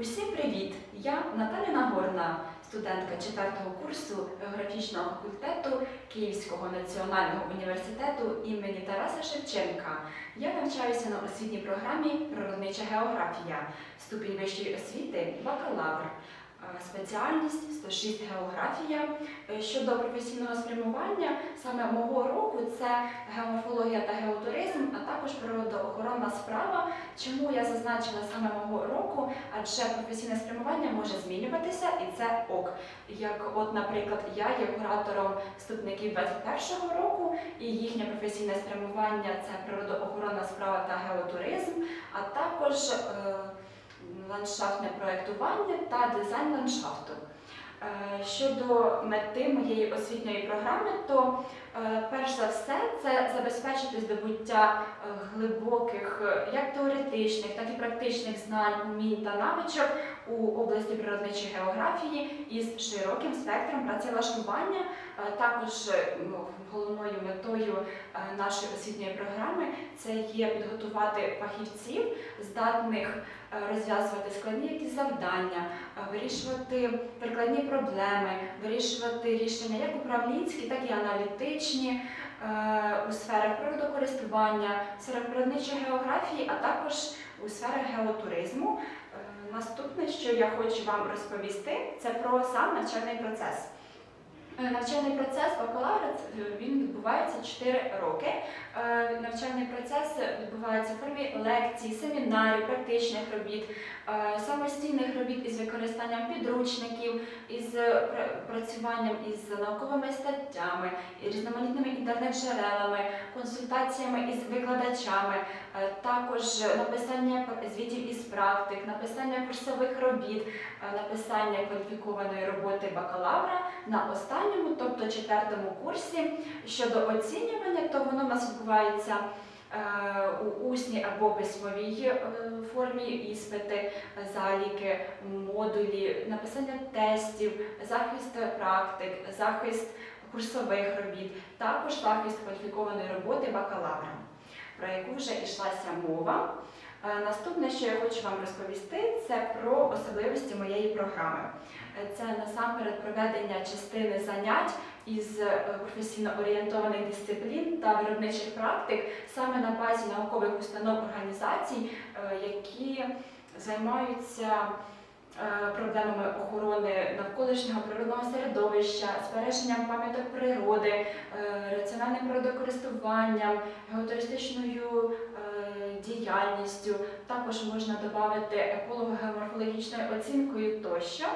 Усім привіт! Я Наталя Нагорна, студентка 4 курсу географічного факультету Київського національного університету імені Тараса Шевченка. Я навчаюся на освітній програмі Природнича географія, ступінь вищої освіти бакалавр. Е, Спеціальність 106 географія. Е, Щодо професійного спрямування, саме мого року це геоморфологія та геотуризм, а також природоохоронна справа. Чому я зазначила саме мого року? Адже професійне спрямування може змінюватися, і це ок. Як, от, наприклад, я є куратором вступників 21-го року, і їхнє професійне спрямування це природоохоронна справа та геотуризм, а також е, ландшафтне проєктування та дизайн ландшафту. Е, Щодо мети моєї освітньої програми, то е, перш за все це забезпечити здобуття е, глибоких як теоретичних, так і практичних знань, умінь та навичок у області природничої географії із широким спектром працевлаштування. Е, Також е, ну, головною метою е, нашої освітньої програми це є підготувати фахівців, здатних розв'язувати складні якісь завдання, вирішувати прикладні проблеми, вирішувати рішення як управлінські, так і аналітичні у сферах природокористування, в сферах природничої географії, а також у сферах геотуризму. Наступне, що я хочу вам розповісти, це про сам навчальний процес. Е, Навчальний процес бакалавра е, він відбувається 4 роки. Е, Навчальний процес відбувається в формі лекцій, семінарів, практичних робіт, самостійних робіт із використанням підручників, із працюванням із науковими статтями, різноманітними інтернет-джерелами, консультаціями із викладачами, також написання звітів із практик, написання курсових робіт, написання кваліфікованої роботи бакалавра на останньому, тобто четвертому курсі. Щодо оцінювання, то воно в нас відбувається е, у усній або письмовій е, формі іспити, заліки, модулі, написання тестів, захист практик, захист курсових робіт, також захист кваліфікованої роботи бакалавра, про яку вже йшлася мова. Е, Наступне, що я хочу вам розповісти, це про особливості моєї програми. Е, Це насамперед проведення частини занять із е, професійно орієнтованих дисциплін та виробничих практик саме на базі наукових установ організацій, які займаються проблемами охорони навколишнього природного середовища, збереженням пам'яток природи, раціональним природокористуванням, геотуристичною діяльністю. Також можна додати еколого-геоморфологічною оцінкою тощо.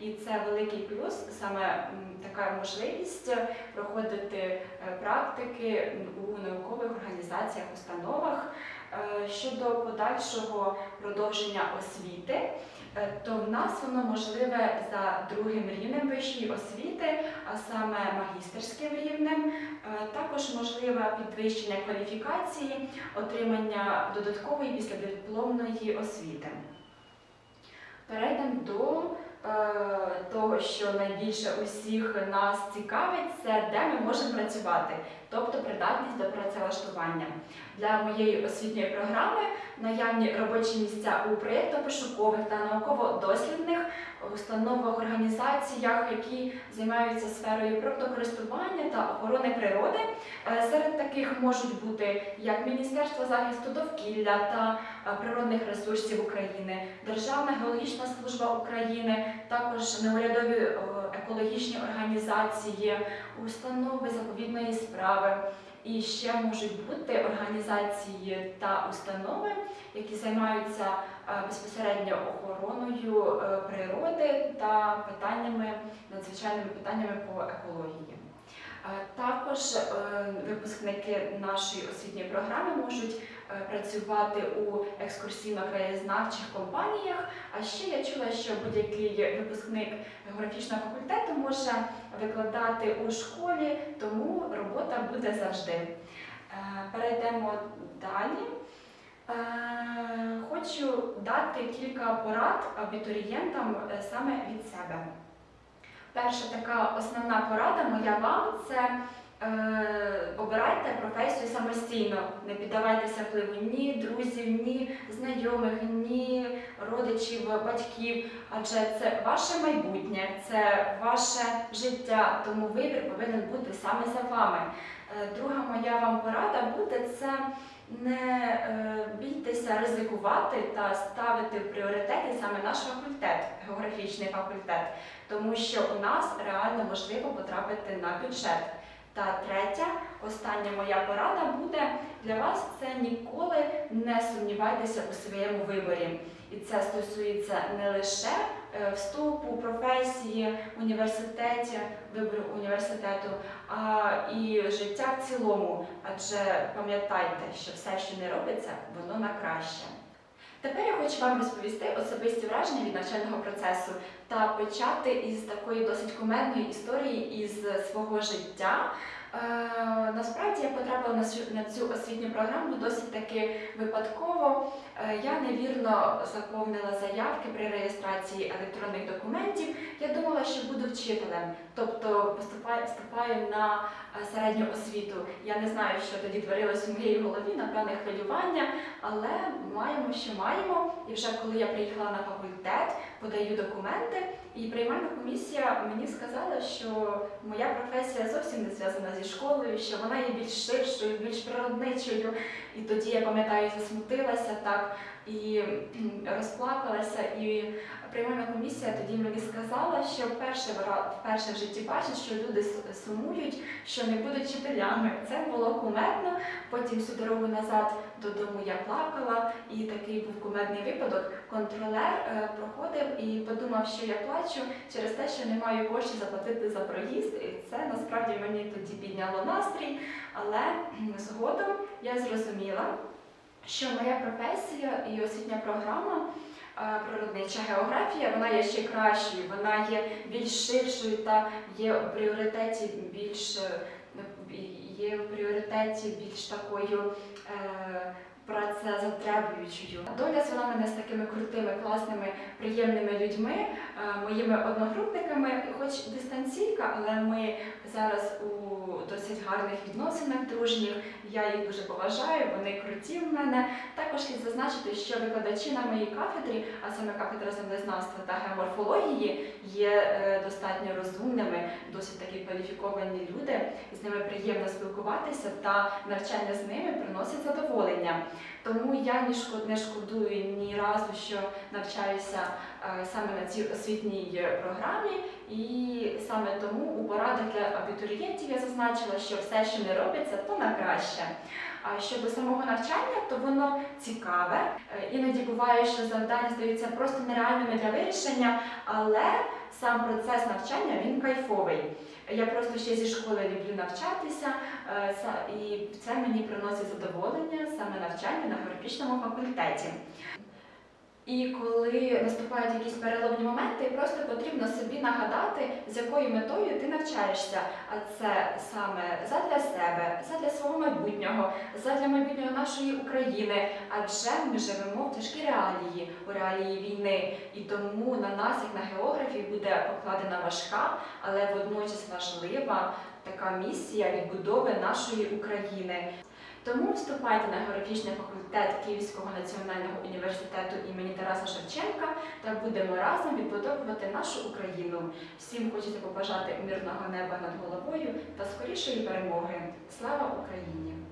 І це великий плюс, саме така можливість проходити е, практики у наукових організаціях, установах. Е, Щодо подальшого продовження освіти, е, то в нас воно можливе за другим рівнем вищої освіти, саме магістерським рівнем. Е, Також можливе підвищення кваліфікації, отримання додаткової післядипломної освіти. Перейдемо до е, того, що найбільше усіх нас цікавить, це де ми можемо працювати, тобто придатність до працевлаштування. Для моєї освітньої програми наявні робочі місця у проєктно-пошукових та науково-дослідних установах, організаціях, які займаються сферою природокористування та охорони природи. Е, Серед таких можуть бути як Міністерство захисту довкілля та е, природних ресурсів України, Державна геологічна служба України, також неурядові е, екологічні організації, установи заповідної справи. І ще можуть бути організації та установи, які займаються е, безпосередньо охороною е, природи та питаннями, надзвичайними питаннями по екології. Е, Також випускники нашої освітньої програми можуть працювати у екскурсійно-краєзнавчих компаніях. А ще я чула, що будь-який випускник географічного факультету може викладати у школі, тому робота буде завжди. Е, Перейдемо далі. Е, Хочу дати кілька порад абітурієнтам е, саме від себе. Перша така основна порада моя вам це Е, обирайте професію самостійно, не піддавайтеся впливу ні друзів, ні знайомих, ні родичів, батьків, адже це ваше майбутнє, це ваше життя, тому вибір повинен бути саме за вами. Е, Друга моя вам порада буде це не е, бійтеся ризикувати та ставити в пріоритеті саме наш факультет, географічний факультет, тому що у нас реально можливо потрапити на бюджет. Та третя, остання моя порада буде для вас це ніколи не сумнівайтеся у своєму виборі. І це стосується не лише е, вступу, професії, університеті, вибору університету, а і життя в цілому. Адже пам'ятайте, що все, що не робиться, воно на краще. Тепер я хочу вам розповісти особисті враження від навчального процесу та почати із такої досить кумедної історії із свого життя. Насправді я потрапила на цю, освітню програму досить таки випадково. Е, я невірно заповнила заявки при реєстрації електронних документів. Я думала, що буду вчителем, тобто поступаю, на е, середню освіту. Я не знаю, що тоді творилось у моїй голові, напевне, хвилювання, але маємо, що маємо. І вже коли я приїхала на факультет, подаю документи, і приймальна комісія мені сказала, що моя професія зовсім не зв'язана зі школою, що вона є більш ширшою, більш природничою. І тоді я пам'ятаю, засмутилася так і розплакалася. І приймальна комісія тоді мені сказала, що вперше вперше в житті бачить, що люди сумують, що не будуть вчителями. Це було кумедно. Потім всю дорогу назад додому я плакала, і такий був кумедний випадок. Контролер е, проходив і подумав, що я плачу через те, що не маю коштів заплатити за проїзд. І це насправді мені тоді підняло настрій. Але згодом я зрозуміла, що моя професія і освітня програма. е, Природнича географія, вона є ще кращою, вона є більш ширшою та є у пріоритеті більш е, є в пріоритеті більш такою е, працезатребуючою. Доля звела мене з такими крутими, класними, приємними людьми, е, моїми одногрупниками, хоч дистанційка, але ми зараз у досить гарних відносинах дружніх. Я їх дуже поважаю, вони круті в мене. Також слід зазначити, що викладачі на моїй кафедрі, а саме кафедра землезнавства та геоморфології, є е, достатньо розумними, досить такі кваліфіковані люди. З ними приємно спілкуватися та навчання з ними приносить задоволення. Тому я ні не шкодую ні разу, що навчаюся е, саме на цій освітній е, програмі, і саме тому у порадах для абітурієнтів я зазначила, що все, що не робиться, то на краще. А щодо самого навчання, то воно цікаве. Е, Іноді буває, що завдання здаються просто нереальними для вирішення, але сам процес навчання він кайфовий. Я просто ще зі школи люблю навчатися, і це мені приносить задоволення саме навчання на географічному факультеті. І коли наступають якісь переломні моменти, просто потрібно собі нагадати, з якою метою ти навчаєшся. А це саме задля себе, задля свого майбутнього, задля майбутнього нашої України. Адже ми живемо в тяжкій реалії, у реалії війни. І тому на нас, як на географів, буде покладена важка, але водночас важлива така місія відбудови нашої України. Тому вступайте на географічний факультет Київського національного університету імені Тараса Шевченка та будемо разом відбудовувати нашу Україну. Всім хочеться побажати мирного неба над головою та скорішої перемоги. Слава Україні!